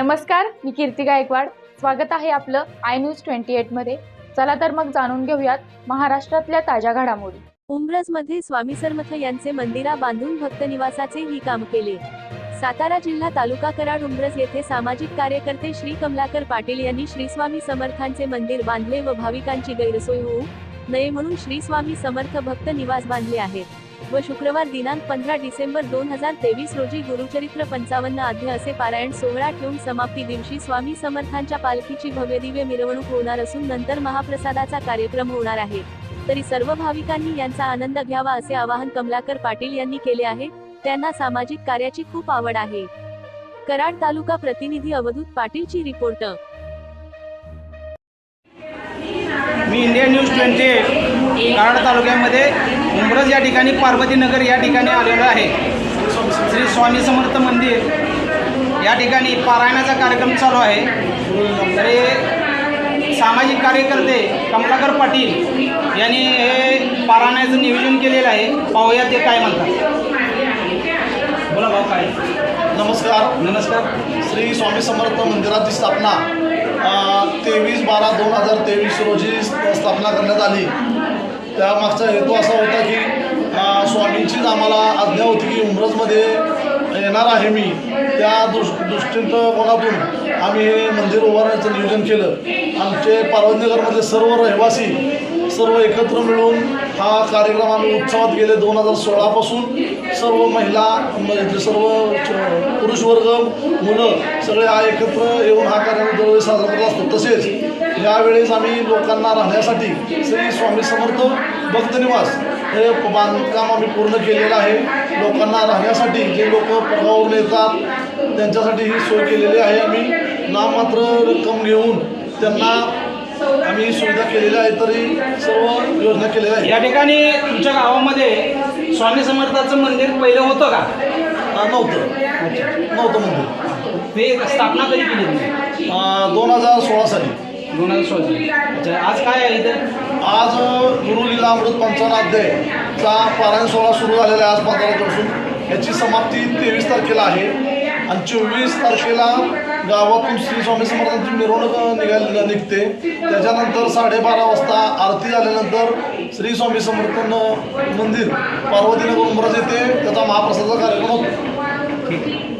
नमस्कार मी कीर्ती गायकवाड. स्वागत आहे आपलं आय न्यूज ट्वेंटी एटमध्ये चला तर मग जाणून घेऊयात महाराष्ट्रातल्या ताज्या घडामोडी. उंब्रजमध्ये स्वामी सरमथ यांचे मंदिरा बांधून भक्त निवासाचे ही काम केले. सातारा जिल्हा तालुका कराड उंब्रज येथे सामाजिक कार्यकर्ते श्री कमलाकर पाटील यांनी श्री स्वामी समर्थांचे मंदिर बांधले व भाविकांची गैरसोय होऊ नये म्हणून श्री स्वामी समर्थ भक्त निवास बांधले आहेत. व शुक्रवार दिनांक पंधरा डिसेंबर दोन हजार तेवीस रोजी गुरुचरित्र पंचावन्न अध्याय असे पारायण सोहळा ठेवून समाप्ती दिवशी स्वामी समर्थांच्या पालखीची भव्यदिव्य मिरवणूक होणार असून नंतर महाप्रसादाचा कार्यक्रम होणार आहे. तरी सर्व भाविकांनी यांचा आनंद घ्यावा असे आवाहन कमलाकर पाटील यांनी केले आहे. त्यांना सामाजिक कार्याची खूप आवड आहे. कराड तालुका प्रतिनिधी अवधूत पाटीलची रिपोर्ट. मी India news twenty eight Karad तालुक्यामध्ये उंब्रज या ठिकाणी पार्वतीनगर या ठिकाणी आलेलं आहे. श्री स्वामी समर्थ मंदिर या ठिकाणी पारायणाचा कार्यक्रम चालू आहे. तरी सामाजिक कार्यकर्ते कमलाकर पाटील यांनी हे पारायणाचं नियोजन केलेलं आहे. पाहूया ते काय म्हणतात. बोला भाऊ काय? नमस्कार नमस्कार. श्री स्वामी समर्थ मंदिराची स्थापना तेवीस बारा दोन हजार तेवीस रोजी स्थापना करण्यात आली. त्यामागचा हेतू असा होता की स्वामींचीच आम्हाला आज्ञा होती की उमरजमध्ये येणार आहे मी. त्या दृष् दृष्टिकोनातून आम्ही हे मंदिर उभारण्याचं नियोजन केलं. आमचे पार्वतीनगरमधले सर्व रहिवासी सर्व एकत्र मिळून हा कार्यक्रम आम्ही उत्सवात गेले दोन हजार सोळापासून. सर्व महिला म्हणजे सर्व पुरुष वर्ग मुलं सगळे हा एकत्र येऊन हा कार्यक्रम दरवेळी साजरा करत असतो तसेच यावेळेस आम्ही लोकांना राहण्यासाठी श्री स्वामी समर्थ भक्तनिवास हे बांधकाम आम्ही पूर्ण केलेलं आहे. लोकांना राहण्यासाठी जे लोक परगावरून येतात त्यांच्यासाठी ही सोय केलेली आहे आम्ही. नाममात्र रक्कम घेऊन त्यांना आम्ही सुविधा केलेल्या आहे तरी सर्व योजना केलेल्या आहेत. या ठिकाणी तुमच्या गावामध्ये स्वामी समर्थाचं मंदिर पहिलं होतं का? नव्हतं. नव्हतं मंदिर. ते स्थापना कधी केली दोन हजार सोळा साली. दोन हजार आज काय आहे इथं? आज गुरु लीला अमृत पंचावन्न अध्यायचा पारायण सोहळा सुरू झालेला आहे आज पंधरा तारखेपासून याची समाप्ती तेवीस तारखेला आहे. आणि चोवीस तारखेला गावातून श्री स्वामी समर्थांची मिरवणूक निघाली निघते. त्याच्यानंतर साडेबारा वाजता आरती झाल्यानंतर श्री स्वामी समर्थ मंदिर पार्वतीनगर उमरज येथे त्याचा महाप्रसादाचा कार्यक्रम होतो.